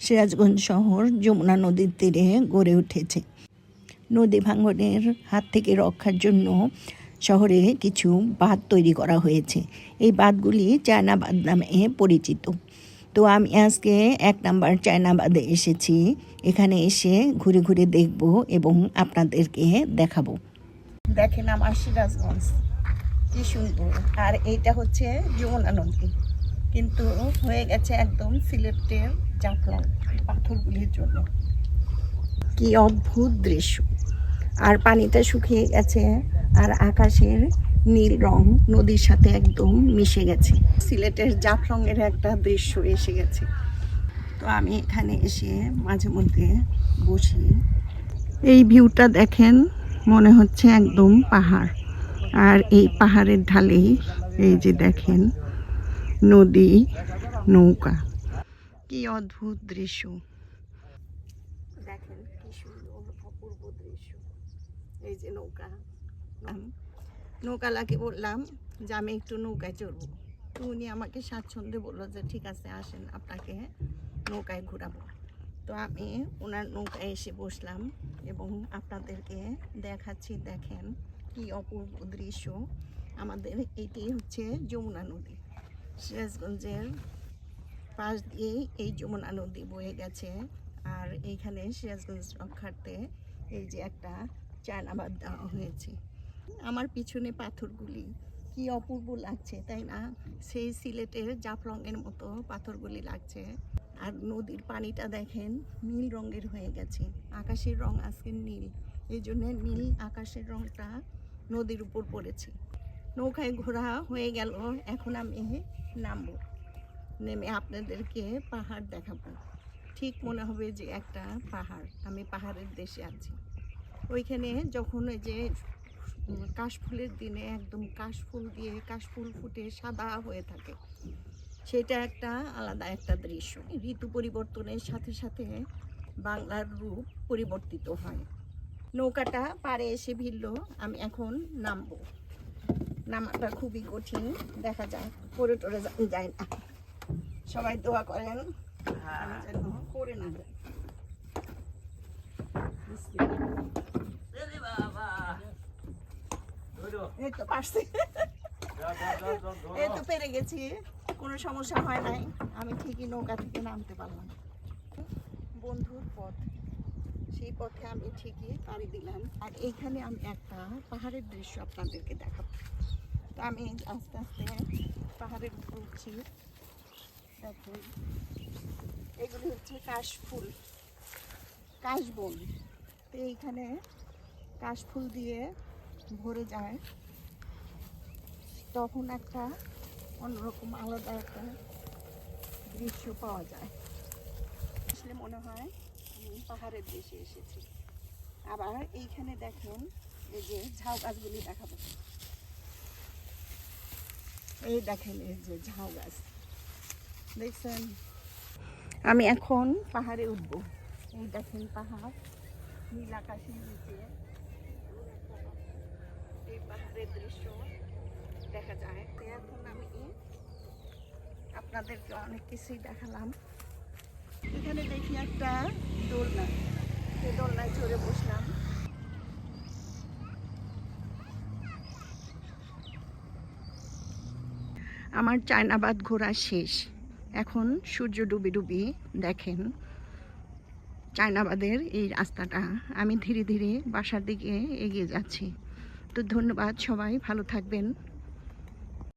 সিরাজগঞ্জ শহর যমুনা নদীর তীরে গড়ে উঠেছে। নদী ভাঙনের হাত থেকে রক্ষার জন্য শহরে কিছু বাঁধ তৈরি করা হয়েছে। এই বাঁধগুলি চায়না বাঁধ নামে পরিচিত। তো আমি আজকে এক নাম্বার চায়না বাঁধে এসেছি। এখানে এসে ঘুরে ঘুরে দেখব এবং আপনাদেরকে দেখাবো। দেখেন আমার সিরাজগঞ্জ, কি সুন্দর। আর এইটা হচ্ছে যমুনা নদী। কিন্তু হয়ে গেছে একদম সিলেটের জাফলং পাথরগুলির জন্য। কি অদ্ভুত দৃশ্য। আর পানিটা শুকিয়ে গেছে আর আকাশের নীল রং নদীর সাথে একদম মিশে গেছে। সিলেটের জাফলংয়ের একটা দৃশ্য এসে গেছে। তো আমি এখানে এসে মাঝে মধ্যে বসি। এই ভিউটা দেখেন, মনে হচ্ছে একদম পাহাড়। আর এই পাহাড়ের ঢালেই এই যে দেখেন নদী নৌকা। কি অদ্ভুত দৃশ্য। দেখেন কি সুন্দর অপূর্ব দৃশ্য। এই যে নৌকা। নৌকালাকে বললাম যে আমি একটু নৌকায় চড়বো। তো উনি আমাকে স্বাচ্ছন্দ্যে বলল যে ঠিক আছে আসেন আপনাকে নৌকায় ঘোরাবো। তো আমি ওনার নৌকায় এসে বসলাম এবং আপনাদেরকে দেখাচ্ছি দেখেন কি অপূর্ব দৃশ্য। আমাদের এটি হচ্ছে যমুনা নদী। সিরাজগঞ্জের পাশ দিয়েই এই যমুনা নদী বয়ে গেছে। আর এইখানে সিরাজগঞ্জ রক্ষার্থে এই যে একটা চায়নাবাদ দেওয়া হয়েছে। আমার পিছনে পাথরগুলি কি অপূর্ব লাগছে, তাই না? সেই সিলেটের জাফলংয়ের মতো পাথরগুলি লাগছে। আর নদীর পানিটা দেখেন, নীল রঙের হয়ে গেছে। আকাশের রং আজকে নীল। এই জন্য নীল আকাশের রংটা নদীর উপর পড়েছে। নৌকায় ঘোরা হয়ে গেল। এখন আমি নামবো। নেমে আপনাদেরকে পাহাড় দেখাবো। ঠিক মনে হবে যে একটা পাহাড়। আমি পাহাড়ের দেশে আছি। ওইখানে যখন ওই যে কাশফুলের দিনে একদম কাশফুল দিয়ে কাশফুল ফুটে সাদা হয়ে থাকে, সেটা একটা আলাদা একটা দৃশ্য। ঋতু পরিবর্তনের সাথে সাথে বাংলার রূপ পরিবর্তিত হয়। নৌকাটা পাড়ে এসে ভিড়ল। আমি এখন নামবো। নামাটা খুবই কঠিন। দেখা যায় করে টরে যায় না। সবাই দোয়া করেন। যেন পড়ে না যাই এই তো পারছি। এই তো পেরে গেছি। কোনো সমস্যা হয় নাই। আমি ঠিকই নৌকা থেকে নামতে পারলাম। বন্ধুর পথ। সেই পথে আমি ঠিকই পাড়ি দিলাম। আর এইখানে আমি একটা পাহাড়ের দৃশ্য আপনাদেরকে দেখাবো। আমি আস্তে আস্তে পাহাড়ের উপর উঠছি। দেখুন এগুলি হচ্ছে কাশফুল কাশবন তো এইখানে কাশফুল দিয়ে ভরে যায়। তখন একটা অন্যরকম আলাদা একটা দৃশ্য পাওয়া যায়। আসলে মনে হয় আমি পাহাড়ের দেশে এসেছি। আবার এইখানে দেখুন এই যে ঝাউ গাছগুলি দেখাবো। এই দেখেন এই যে ঝাউ গাছ। দেখছেন? আমি এখন পাহাড়ে উঠবো। এই দেখেন পাহাড় নীল আকাশের নিচে। এই পাহাড়ের দৃশ্য দেখা যায়। এখন আমি আপনাদেরকে অনেক কিছুই দেখালাম। এখানে দেখি একটা দোলনা। সেই দোলনায় চড়ে বসলাম। আমার চায়নাবাদ ঘোরা শেষ। এখন সূর্য ডুবি ডুবি দেখেন চায়নাবাদের এই রাস্তাটা। আমি ধীরে ধীরে বাসার দিকে এগিয়ে যাচ্ছি। তো ধন্যবাদ সবাই, ভালো থাকবেন।